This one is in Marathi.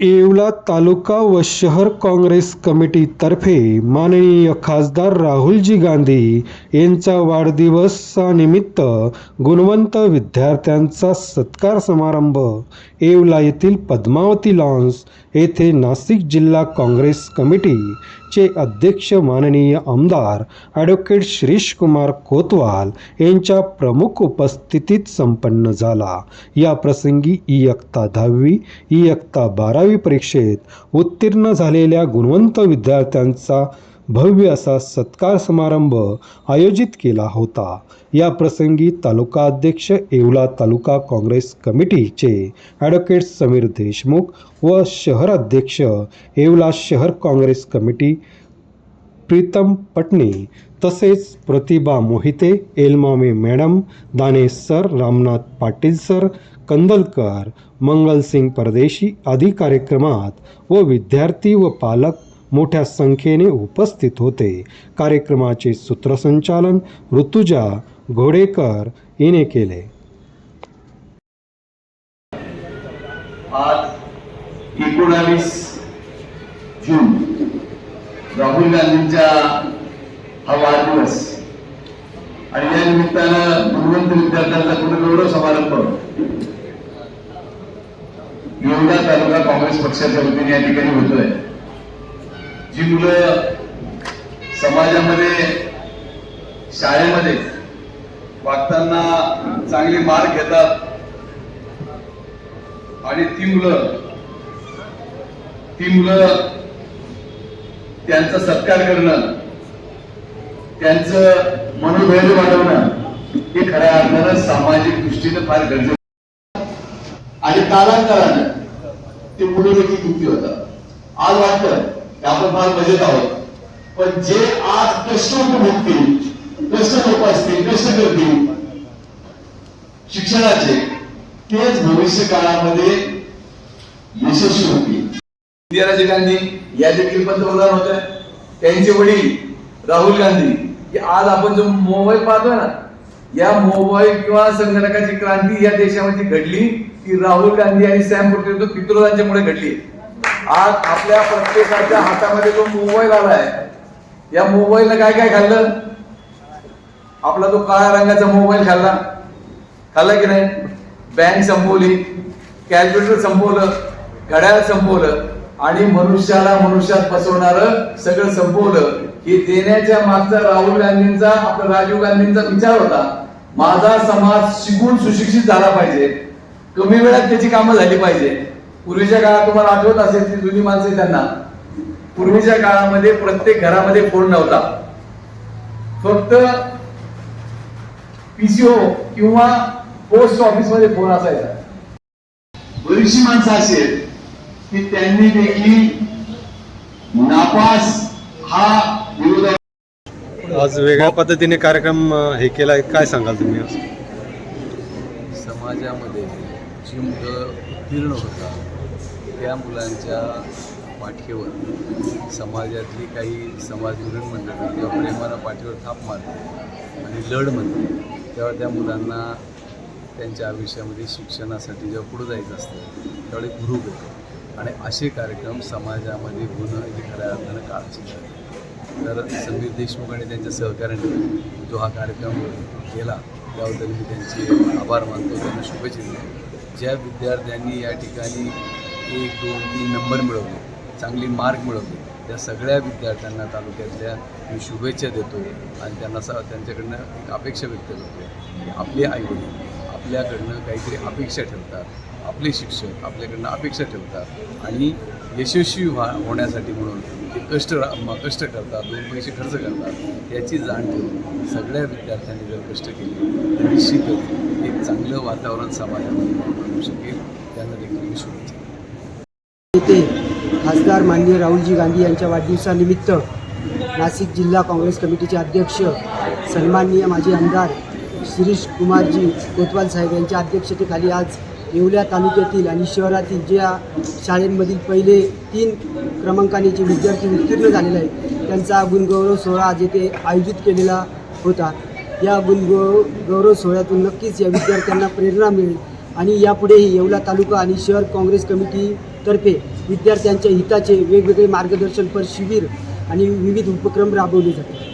येवला तालुका व शहर काँग्रेस कमिटीतर्फे माननीय खासदार राहुलजी गांधी यांचा वाढदिवसानिमित्त गुणवंत विद्यार्थ्यांचा सत्कार समारंभ येवला येथील पद्मावती लॉन्स येथे नाशिक जिल्हा काँग्रेस कमिटी चे अध्यक्ष माननीय आमदार ॲडव्होकेट श्रीशकुमार कोतवाल यांच्या प्रमुख उपस्थितीत संपन्न झाला. या प्रसंगी इयत्ता दहावी इयत्ता बारावी परीक्षेत उत्तीर्ण झालेल्या गुणवंत विद्यार्थ्यांचा भव्य असा सत्कार समारंभ आयोजित केला होता. या प्रसंगी तालुका अध्यक्ष येवला तालुका काँग्रेस कमिटीचे ॲडव्होकेट समीर देशमुख व शहर अध्यक्ष येवला शहर काँग्रेस कमिटी प्रीतम पटणे तसेच Pratibha Mohite Elmame madam Dane sir Ramnath Patil sir Kandalkar Mangalsingh Pardeshi आदी कार्यक्रमात व विद्यार्थी व पालक मोठ्या संख्येने उपस्थित होते. कार्यक्रमाचे सूत्रसंचालन ऋतुजा घोडेकर हिने केले. आज एकोणावीस जून राहुल गांधींचा हा वाढदिवस आणि या निमित्तानं गुणवंत विद्यार्थ्यांचा गुणगौरव समारंभ. येवला तालुका काँग्रेस पक्षाच्या वतीने या ठिकाणी होतोय. जी मुलं समाजामध्ये शाळेमध्ये वागताना चांगले मार्क घेतात आणि ती मुलं ती मुलं त्यांचा सत्कार करणं त्यांचं मनोधैर्य वाढवणं हे खऱ्या अर्थानं सामाजिक दृष्टीनं फार गरजेचं आणि कालांतरानं ते मुलं देखील होतात. आज वाटतं आपण फार मजेत आहोत. पण जे आज कष्ट भोगतील कष्ट लोक असतील कष्ट करतील शिक्षणाचे तेच भविष्य काळामध्ये यशस्वी होतील. इंदिराजी गांधी या देखील पंतप्रधान होते. त्यांचे वडील राहुल गांधी की आज आपण जो मोबाईल पाहतोय ना या मोबाईल किंवा संगणकाची क्रांती या देशामध्ये घडली ती राहुल गांधी आणि सॅम कुटे पित्रोदांच्यामुळे घडली. आज आपल्या प्रत्येकाच्या हातामध्ये जो मोबाईल आलाय या मोबाईलला काय काय खाल्लं? आपला तो काळ्या रंगाचा मोबाईल खाल्ला. खाल्ला की नाही? बँक संपवली कॅल्क्युलेटर संपवलं घड्याळ संपवलं आणि मनुष्याला मनुष्यात बसवणार सगळं संपवलं. हे देण्याच्या मागचा राहुल गांधींचा आपला राजीव गांधींचा विचार होता माझा समाज शिकून सुशिक्षित झाला पाहिजे. कमी वेळात त्याची कामं झाली पाहिजे. पूर्वीच्या काळात तुम्हाला आठवत असेल ती जुनी माणसं त्यांना. पूर्वीच्या काळामध्ये प्रत्येक घरामध्ये फोन नव्हता. फक्त पीसीओ किंवा पोस्ट ऑफिसमध्ये फोन असायचा. बरीचशी माणसं अशी आहेत की त्यांनी देखील नापास हा विरोध आज वेगळ्या पद्धतीने कार्यक्रम हे केला काय सांगाल तुम्ही? समाजामध्ये जी मुलं उत्तीर्ण होतात. त्या मुलांच्या पाठीवर समाजातली काही समाजविघन मंडळी किंवा प्रेमाला पाठीवर थाप मारते आणि लढ म्हणते तेव्हा त्या मुलांना त्यांच्या आयुष्यामध्ये शिक्षणासाठी जेव्हा पुढं जायचं असतं त्यावेळी गुरु भेटतो आणि असे कार्यक्रम समाजामध्ये होणं हे खऱ्या अर्थानं काळाची तर समीर देशमुख आणि त्यांच्या सहकार्याने जो हा कार्यक्रम केला त्याबद्दल मी त्यांचे आभार मानतो त्यांना शुभेच्छा ज्या विद्यार्थ्यांनी या ठिकाणी एक दोन तीन नंबर मिळवले चांगली मार्क मिळवले त्या सगळ्या विद्यार्थ्यांना तालुक्यातल्या मी शुभेच्छा देतो आणि त्यांना स त्यांच्याकडनं एक अपेक्षा व्यक्त करतो की आपले आईवडील आपल्याकडनं काहीतरी अपेक्षा ठेवतात. आपले शिक्षक आपल्याकडनं अपेक्षा ठेवतात आणि यशस्वी व्हा होण्यासाठी म्हणून ते कष्ट कष्ट करतात दोन पैसे खर्च करतात. याची जाण ठेवून सगळ्या विद्यार्थ्यांनी जर कष्ट केले तर निश्चितच एक चांगलं वातावरण समाजामध्ये निर्माण करू शकेल. त्यांना देखील मी शुभेच्छा येथे खासदार माननीय राहुलजी गांधी यांच्या वाढदिवसानिमित्त नाशिक जिल्हा काँग्रेस कमिटीचे अध्यक्ष सन्माननीय माजी आमदार शिरीष कुमारजी कोतवाल साहेब यांच्या अध्यक्षतेखाली आज येवल्या तालुक्यातील आणि शहरातील ज्या शाळेंमधील पहिले तीन क्रमांकाने जे विद्यार्थी उत्तीर्ण झालेले आहेत त्यांचा गुणगौरव सोहळा आज येथे आयोजित केलेला होता. या गुणगौ गौरव सोहळ्यातून नक्कीच या विद्यार्थ्यांना प्रेरणा मिळेल आणि यापुढेही येवला तालुका आणि शहर काँग्रेस कमिटी तर्फे विद्यार्थ्यांच्या हिताचे वेगवेगळे मार्गदर्शनपर शिबिर आणि विविध उपक्रम राबवले जातात.